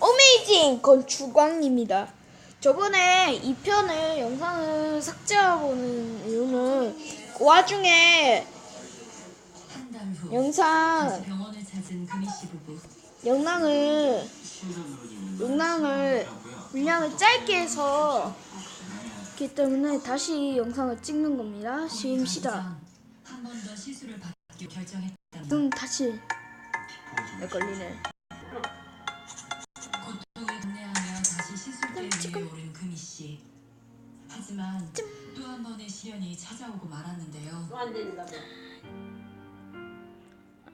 어메이징 건축왕입니다. 저번에 2편을 영상을 삭제하고는 이유는 그 와중에 영상. 영상을 영상을 분량을 짧게 해서 그렇기 때문에 다시 영상을 찍는 겁니다. 시입시다. 한번 더 시술을 받기로 결정했다며 좀 다시 내 걸리네. 하지만 또 한 번의 시련이 찾아오고 말았는데요. 또 안 된다며.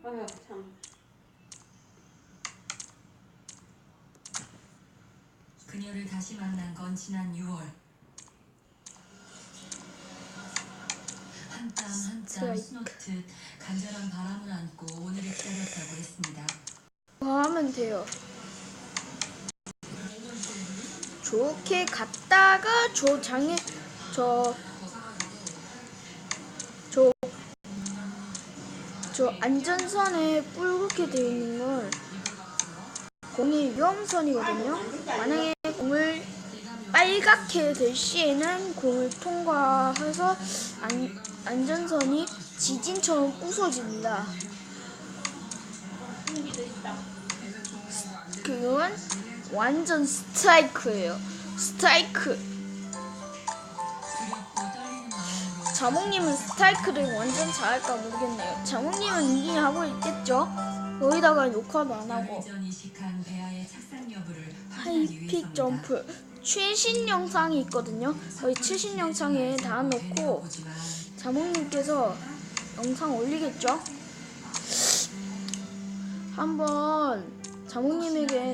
아유 참. 그녀를 다시 만난 건 지난 6월. 한땀 한땀 스트라이크. 수놓듯 간절한 바람을 안고 오늘을 기다렸다고 했습니다. 뭐 하면 돼요? 좋게 갔다가 저 장에 저 저, 저 안전선에 뿔그렇게 되어 있는 걸 공이 위험선이거든요. 만약에 공을 빨갛게 될 시에는 공을 통과해서 안, 안전선이 지진처럼 부서집니다. 그건 완전 스트라이크예요. 스트라이크. 자몽님은 스트라이크를 완전 잘할까 모르겠네요. 자몽님은 이기 하고 있겠죠? 거기다가 녹화도 안 하고. 하이픽. 점프. 최신 영상이 있거든요. 거기 최신 영상에 다 넣고 자몽님께서 영상 올리겠죠? 한번 자몽님에겐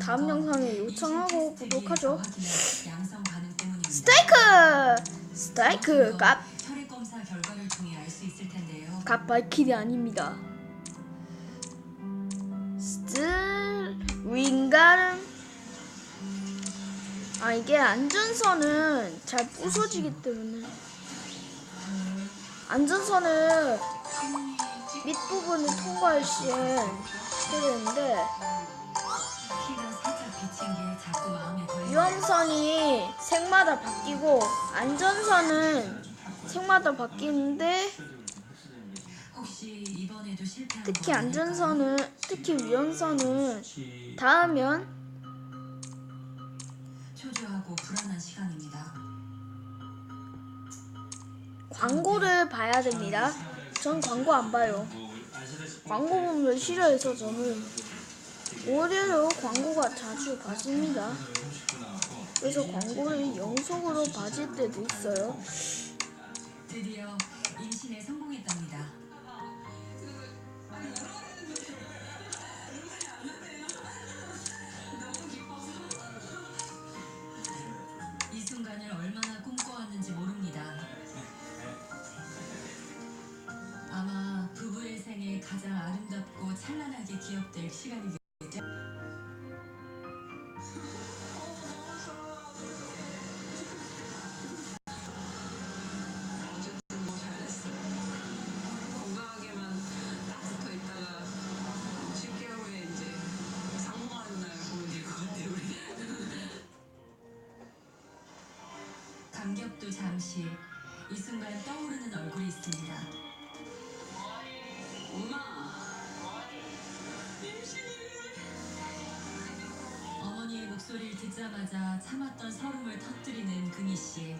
다음 건 영상에 요청하고 구독하죠. 스트라이크! 스트라이크! 값! 갓 발키리 아닙니다. 스틸 윙가름 아 이게 안전선은 잘 부서지기 때문에 안전선을 밑부분을 통과할 시엔 되는데. 위험선이 색마다 바뀌고 안전선은 색마다 바뀌는데 특히 건 안전선은 특히 위험선은 닿으면. 광고를 봐야 됩니다. 전 광고 안 봐요. 광고 보면 싫어해서 저는 오히려 광고가 자주 봐집니다. 그래서 광고를 영속으로 봐질 때도 있어요. 드디어 임신에 성공했답니다. 감격도 잠시 이 순간 떠오르는 얼굴이 있습니다. 엄마. 어머니의 목소리를 듣자마자 참았던 서름을 터뜨리는 금희 씨.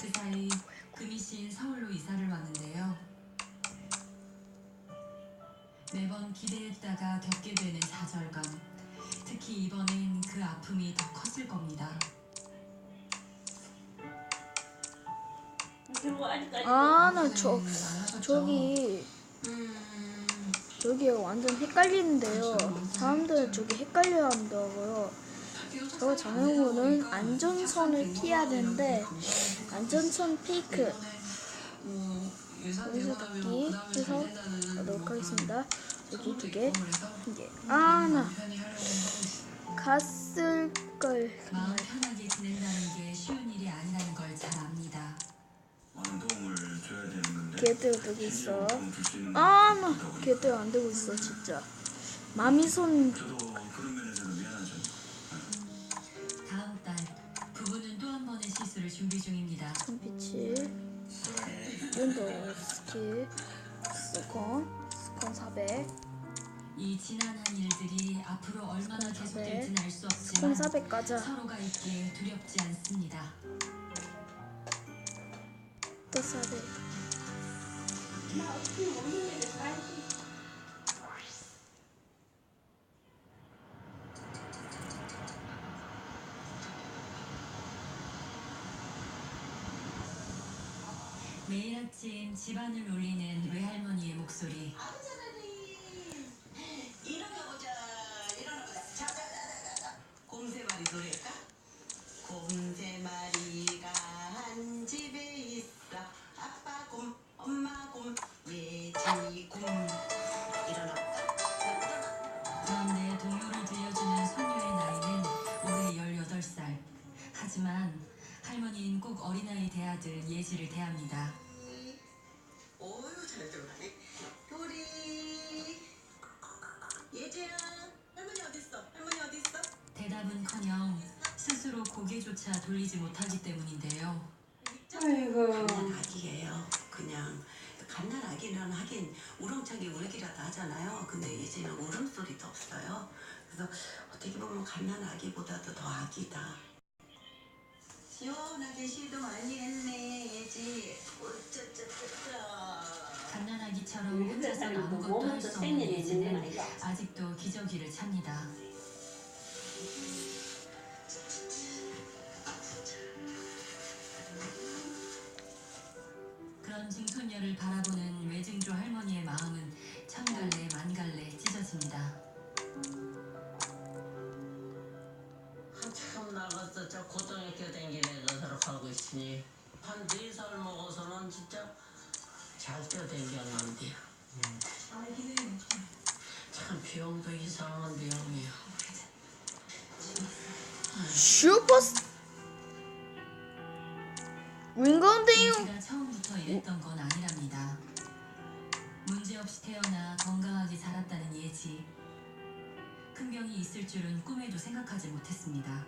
그 사이 씨는 서울로 이사를 왔는데요. 매번 기대했다가 겪게 되는 좌절감. 특히 이번엔 그 아픔이 더 컸을 겁니다. 아, 나 저, 네, 많아졌죠. 저기, 음, 저기 완전 헷갈리는데요. 사람들 저기 헷갈려 한다고요. 저 장애물은 안전선을 피해야 되는데, 안전선 페이크. 여기서 닫기 해서 가도록 하겠습니다. 여기 두 개, 이게 아, 나 갔을 걸. 마음 편하게 지낸다는 게 쉬운 일이 아니라는 걸잘 압니다. 많은 도움을 줘야 되는 건데 걔들 어디 있어? 도움 줄수 있는 아, 건나 없다 보니까 걔들 안 되고 있어, 진짜. 마미손 윈도우 스킬 스콘 스콘 400 이 지난한 일들이 앞으로 얼마나 스콘 계속될지는 알수 스콘 없지만 400 가자 서로가 있기에 두렵지 않습니다. 또 400 나 어떻게 먹는 게 살지. 매일 아침 집안을 울리는 외할머니의 목소리. 일어나보자, 일어나보자. 자, 자, 자, 자, 자, 자. 곰세 마리 노래할까? 곰세 마리가 한 집에 있어. 아빠 곰, 엄마 곰, 예지 곰. 일어나볼까? 그런데 동요를 들려주는 손녀의 나이는 올해 18살. 하지만 할머니는 꼭 어린아이 대하듯 예지를 대합니다. 대답은커녕 스스로 고개조차 돌리지 못하기 때문인데요. 아이고. 갓난 아기예요. 그냥 갓난 아기는 하긴 우렁차게 울기라도 하잖아요. 근데 이제는 울음소리도 없어요. 그래서 어떻게 보면 갓난 아기보다도 더 아기다. 시원하게 시도 많이 했네, 예지. 어쩌쩌쩌쩌. 갓난 아기처럼 혼자서 아이고, 아무것도 할또수 없는 예지는. 아직도 기저귀를 찹니다. 그런 증손녀를 바라보는 외증조 할머니의 마음은 천갈래 만갈래 찢어집니다. 한참 나가서 저 고등학교 댕기는 애가 하고 있으니 한 네 살 먹어서는 진짜 잘 뛰어댕겼는데. 참 비용도 이상한 비용이야 슈퍼 윙건데요 처음부터 이랬던 건 아니랍니다. 문제없이 태어나 건강하게 자랐다는 예지. 큰 병이 있을 줄은 꿈에도 생각하지 못했습니다.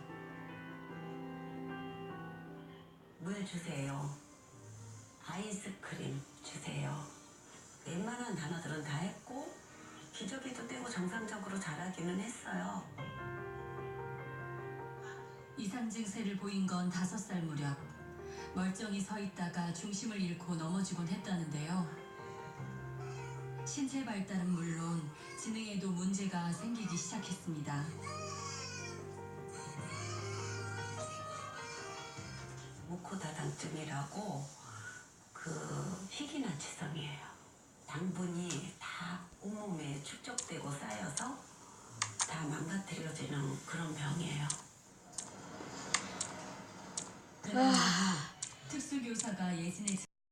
물 주세요. 아이스크림 주세요. 웬만한 단어들은 다 했고 기저귀도 떼고 정상적으로 자라기는 했어요. 이상 증세를 보인 건 다섯 살 무렵. 멀쩡히 서 있다가 중심을 잃고 넘어지곤 했다는데요. 신체 발달은 물론 지능에도 문제가 생기기 시작했습니다. 무코다당증이라고 그 희귀난치성이에요. 당분이 다 온몸에 축적되고 쌓여서 다 망가뜨려지는 그런 병이에요. 그날 특수교사가 예진의